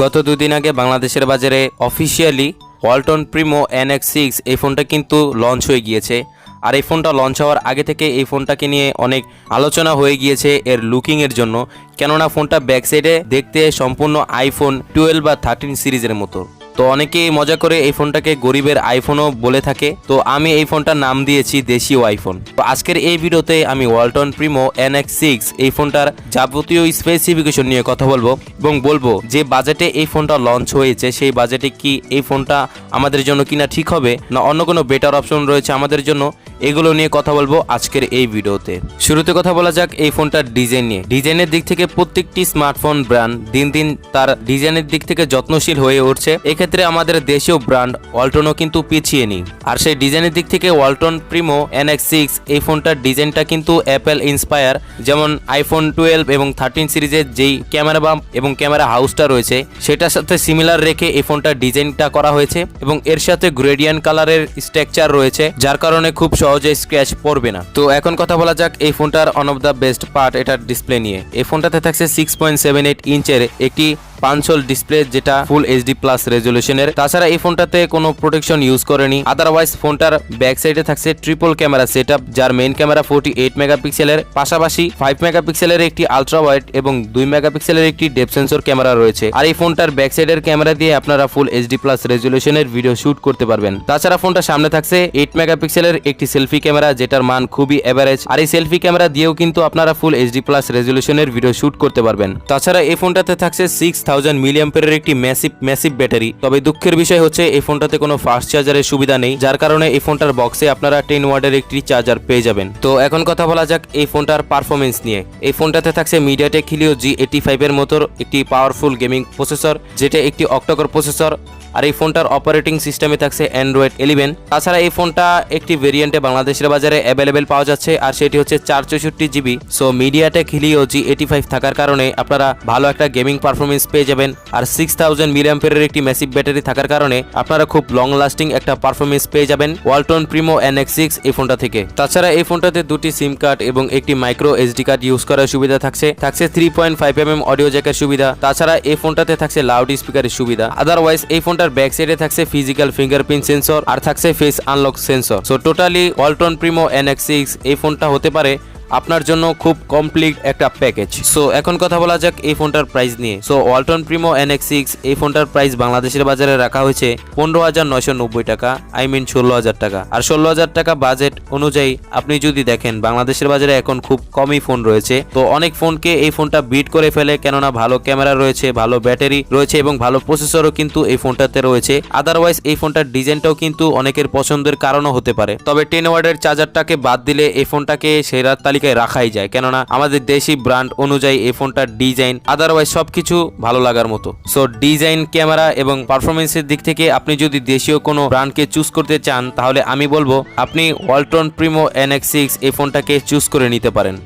গত দুদিন আগে বাংলাদেশের বাজারে officially Walton Primo N X six এই ফোনটা কিন্তু লঞ্চ হয়ে গিয়েছে। আর এই ফোনটা লঞ্চ হওয়ার আগে থেকে এই ফোনটাকে নিয়ে অনেক আলোচনা হয়ে গিয়েছে এর লুকিংয়ের জন্য। কেননা ফোনটা ব্যাকসাইডে দেখতে সম্পূর্ণ আইফোন টুয়েলভ বা থার্টিন সিরিজের মতো। তো অনেকেই মজা করে এই ফোনটাকে গরিবের আইফোনও বলে থাকে। তো আমি এই ফোনটার নাম দিয়েছি দেশীয় আইফোন তো আজকের এই ভিডিওতে আমি Walton Primo N X six এই ফোনটার যাবতীয় স্পেসিফিকেশন নিয়ে কথা বলব এবং বলব যে বাজেটে এই ফোনটা লঞ্চ হয়েছে, সেই বাজেটে কি এই ফোনটা আমাদের জন্য কিনা ঠিক হবে, না অন্য কোনো বেটার অপশন রয়েছে আমাদের জন্য, এগুলো নিয়ে কথা বলব আজকের এই ভিডিওতে। শুরুতে কথা বলা যাক এই ফোনটার ডিজাইন নিয়ে। ডিজাইনের দিক থেকে প্রত্যেকটি স্মার্টফোন ব্র্যান্ড দিন দিন তার ডিজাইনের দিক থেকে যত্নশীল হয়ে উঠছে। এক্ষেত্রে আমাদের দেশীয় ব্র্যান্ড ওয়ালটনও কিন্তু পিছিয়ে নেই। আর সেই ডিজাইনের দিক থেকে ওয়ালটন, প্রিমো, এনএক্স সিক্স, এই ফোনটার ডিজাইনটা কিন্তু অ্যাপেল ইন্সপায়ার। যেমন আইফোন টুয়েলভ এবং থার্টিন সিরিজের যেই ক্যামেরা বাম্প এবং ক্যামেরা হাউসটা রয়েছে, সেটার সাথে সিমিলার রেখে এই ফোনটার ডিজাইনটা করা হয়েছে এবং এর সাথে গ্রেডিয়ান কালারের স্ট্রাকচার রয়েছে, যার কারণে খুব সহজে স্ক্র্যাচ পড়বে না। তো এখন কথা বলা যাক এই ফোনটার one of the best part এটার ডিসপ্লে নিয়ে। এই ফোনটাতে থাকছে সিক্স পয়েন্ট সেভেন এইট ইঞ্চের একটি পাঁচশোল ডিসপ্লে যেটা ফুল এইচডি প্লাস রেজলিউশনের। তাছাড়া এই ফোনটাতে কোনো প্রোটেকশন ইউজ করেনি। আদারওয়াইজ ফোনটার ব্যাক সাইডে থাকছে ট্রিপল ক্যামেরা সেট যার মেইন ক্যামেরা ফোর্টি এইট মেগাপিক্সেলের। পাশাপাশি ফাইভ মেগাপিক্সেলের একটি আলট্রা ওয়াইড এবং দুই মেগাপিক্সেলের একটি ডেপ সেন্সর ক্যামেরা রয়েছে। আর এই ফোনটার ব্যাক সাইডের ক্যামেরা দিয়ে আপনারা ফুল এইচডি প্লাস রেজলিউশনের ভিডিও শুট করতে পারবেন। তাছাড়া ফোনটা সামনে থাকছে এইট মেগাপিক্সেলের একটি সেলফি ক্যামেরা, যেটার মান খুবই এভারেজ আর এই সেলফি ক্যামেরা দিয়েও কিন্তু আপনারা ফুল এইচডি প্লাস রেজলিউশনের ভিডিও শুট করতে পারবেন। তাছাড়া এই ফোনটাতে থাকছে সিক্স থাউজেন্ড মিলিয়াম্পের একটি ম্যাসিভ ম্যাসিভ ব্যাটারি তবে দুঃখের বিষয় হচ্ছে, এই ফোনটাতে কোনো ফাস্ট চার্জারের সুবিধা নেই, যার কারণে এই ফোনটার বক্সে আপনারা টেন ওয়ার্ডের একটি চার্জার পেয়ে যাবেন। তো এখন কথা বলা যাক এই ফোনটার পারফরমেন্স নিয়ে। এই ফোনটাতে থাকছে মিডিয়াটেক হিলিও জি এইটি ফাইভের মতো একটি পাওয়ারফুল গেমিং প্রসেসর যেটা একটি অক্টোকর প্রসেসর আর এই ফোনটার অপারেটিং সিস্টেমে থাকছে অ্যান্ড্রয়েড ইলেভেন তাছাড়া এই ফোনটা একটি ভেরিয়েন্টে বাংলাদেশের বাজারে অ্যাভেলেবেল পাওয়া যাচ্ছে, আর সেটি হচ্ছে চার চৌষট্টি GB. So MediaTek Helio G eighty five থাকার কারণে আপনারা ভালো একটা গেমিং পারফরমেন্স পেয়ে যাবেন। আর সিক্স থাউজেন্ড মিলিয়াম্পের একটি ম্যাসিভ ব্যাটারি থাকার কারণে আপনারা খুব লং লাস্টিং একটা পারফরমেন্স পেয়ে যাবেন Walton Primo N X six এই ফোনটা থেকে। তাছাড়া এই ফোনটাতে দুটি সিম কার্ড এবং একটি মাইক্রো এসডি কার্ড ইউজ করার সুবিধা থাকছে। থাকছে three point five M M audio জ্যাকের সুবিধা। তাছাড়া এই ফোনটাতে থাকছে লাউড স্পিকারের সুবিধা। আদারওয়াইজ এই ফোনটার ব্যাক সাইডে থাকছে ফিজিক্যাল ফিঙ্গারপ্রিন্ট সেন্সর আর থাকছে face unlock sensor so totally Walton Primo N X six এই ফোনটা হতে পারে আপনার জন্য খুব কমপ্লিট একটা প্যাকেজ সো এখন কথা বলা যাক এই ফোনটার প্রাইস নিয়ে। So Walton Primo N X six এই ফোনটার প্রাইস বাংলাদেশের বাজারে রাখা হয়েছে পনেরো হাজার নয়শো নব্বই টাকা আই মিন ষোলো হাজার টাকা। আর ষোলো হাজার টাকা বাজেট অনুযায়ী আপনি যদি দেখেন, বাংলাদেশের বাজারে এখন খুব কমই ফোন রয়েছে। তো অনেক ফোনকে এই ফোনটা বিট করে ফেলে, কেননা ভালো ক্যামেরা রয়েছে, ভালো ব্যাটারি রয়েছে এবং ভালো প্রসেসরও কিন্তু এই ফোনটাতে রয়েছে। আদারওয়াইজ এই ফোনটার ডিজাইনটাও কিন্তু অনেকের পছন্দের কারণও হতে পারে। তবে টেন ওয়ার্ডের চার্জারটাকে বাদ দিলে এই ফোনটাকে সেরার তালিকায় রাখাই যায়। কেননা আমাদের দেশি ব্র্যান্ড অনুযায়ী এই ফোনটার ডিজাইন আদারওয়াইজ সব কিছু ভালো লাগার মতো। সো ডিজাইন ক্যামেরা এবং পারফরমেন্সের দিক থেকে আপনি যদি দেশীয় কোনো ব্র্যান্ডকে চুজ করতে চান, তাহলে আমি বলব আপনি ওয়ালটন প্রিমো এন সিক্স এই ফোনটাকে চুজ করে নিতে পারেন।